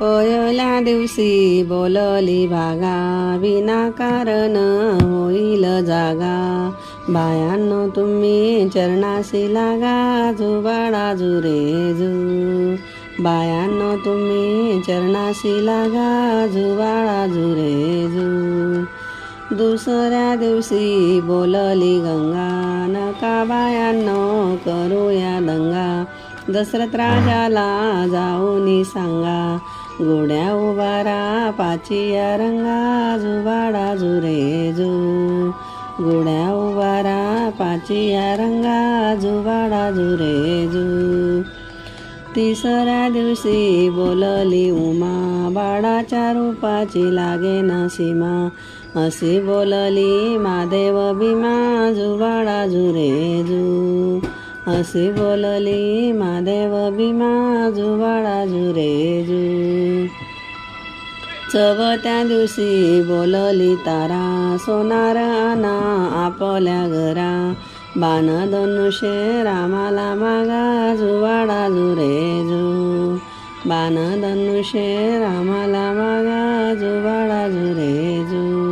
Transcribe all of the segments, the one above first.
पहिल्या दिवशी बोलली भागा विनाकारण होईल जागा बायांनो तुम्ही चरणाशी लागा जुबाडा जुरे जू बायांनो तुम्ही चरणाशी लागा जुबाळा जुरे जू दुसऱ्या दिवशी बोलली गंगा नका बायांनो करूया दंगा दशरथ राजाला जाऊनी सांगा गोड्या उभारा पाचिया रंगा जुबाडा जुरे जू गोड्या उभारा पाचिया रंगा जुबाडा जुरे जू तिसऱ्या दिवशी बोलली उमा बाळाच्या रूपाची लागे ना सीमा. अशी बोलली मादेव भीमा जुबाडा जुरेजू. असे बोलली मादेव भीमा जुबाडा जुरे जू चवथ्या दिवशी बोलली तारा सोनार आना आपल्या घरा. बाण धनुषे रामाला मागा जुवाडा जुरे जू बाण धनुषे रामाला मागा जुवाडा जुरे जू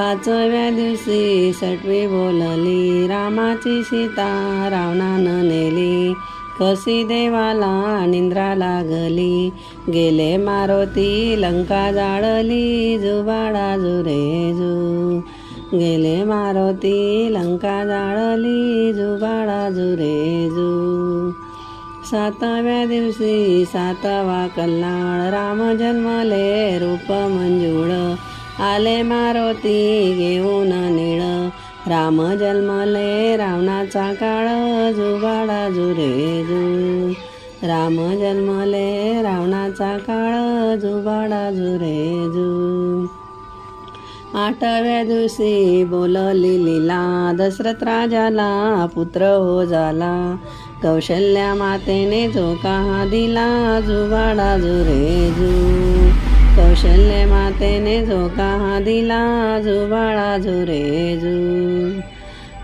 पाचव्या दिवशी सटवी बोलली रामाची सीता रावणानं नेली. कशी देवाला निंद्रा लागली गेले मारुती लंका जाळली जुबाडा जुरे जू. गेले मारुती लंका जाळली जुबाडा जुरे जू. सातव्या दिवशी सातवा कल्लाळ राम जन्मले रूप मंजुळ. आले मारुती घेऊन निळ. राम जन्मले रावणाचा काळ जुबाडा जुरे जू. राम जन्मले रावणाचा काळ जुबाडा जुरे जू. आठव्या दिवशी बोलली लिला दशरथ राजाला पुत्र हो झाला कौशल्या मातेने जो हा दिला जुबाडा जुरे जू. कौशल्य मातेने झोका हा दिला जुबाळा झुरेजू.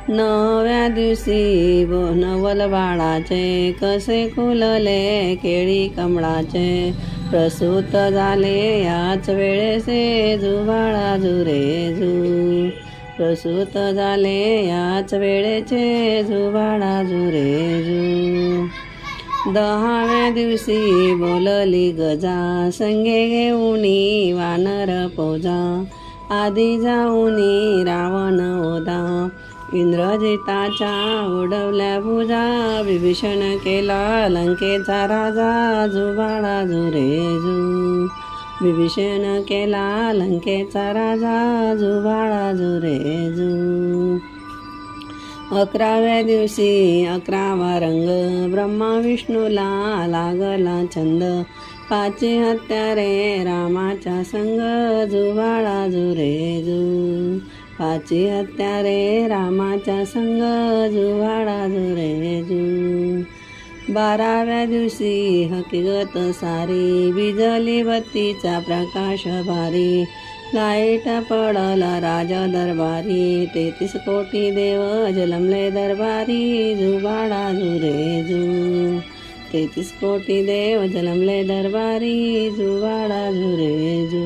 नव्या दिवशी बो नवल बाळाचे कसे खुलले केळी कमळाचे प्रसूत झाले याच वेळेसे जुबाळा जुरे जू प्रसूत झाले याच वेळेचे जुबाळा जुरे जू दहाव्या दिवशी बोलली गजा संगे घेऊनी वानर पोजा. आधी जाऊनी रावण ओदा. इंद्रजिताच्या उडवल्या भुजा विभीषण केला लंकेचा राजा जुबाळा जुरेजू. विभीषण केला लंकेचा राजा जुबाळा जुरेजू. अकराव्या दिवशी अकरावा रंग. ब्रह्मा विष्णूला लागला छंद. पाची हत्यारे रामाच्या संग. जुवाळा जुरे जू. पाची हत्यारे रामाच्या संग. जुवाळा जुरे जू. बाराव्या दिवशी हकीकत सारी. बिजली बत्तीचा प्रकाश भारी. लाइट पडला राजा दरबारी तेहतीस कोटी देव जलमले दरबारी जुबाडा जुरे जू तेहतीस कोटी देव जलमले दरबारी जुबाडा जुरे जू.